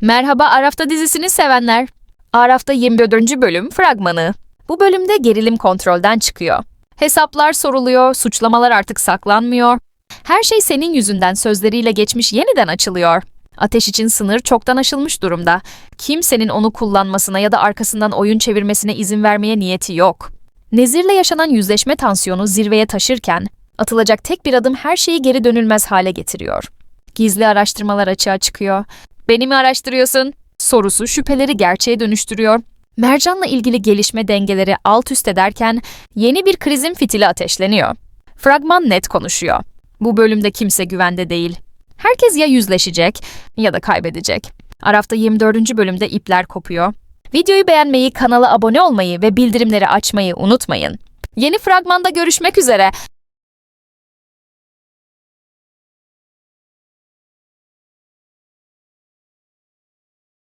Merhaba Araf'ta dizisini sevenler. Araf'ta 24. bölüm fragmanı. Bu bölümde gerilim kontrolden çıkıyor. Hesaplar soruluyor, suçlamalar artık saklanmıyor. Her şey senin yüzünden sözleriyle geçmiş yeniden açılıyor. Ateş için sınır çoktan aşılmış durumda. Kimsenin onu kullanmasına ya da arkasından oyun çevirmesine izin vermeye niyeti yok. Nezir'le yaşanan yüzleşme tansiyonu zirveye taşırken, atılacak tek bir adım her şeyi geri dönülmez hale getiriyor. Gizli araştırmalar açığa çıkıyor. Beni mi araştırıyorsun? Sorusu şüpheleri gerçeğe dönüştürüyor. Mercan'la ilgili gelişme dengeleri alt üst ederken yeni bir krizin fitili ateşleniyor. Fragman net konuşuyor. Bu bölümde kimse güvende değil. Herkes ya yüzleşecek ya da kaybedecek. Araf'ta 24. bölümde ipler kopuyor. Videoyu beğenmeyi, kanala abone olmayı ve bildirimleri açmayı unutmayın. Yeni fragmanda görüşmek üzere.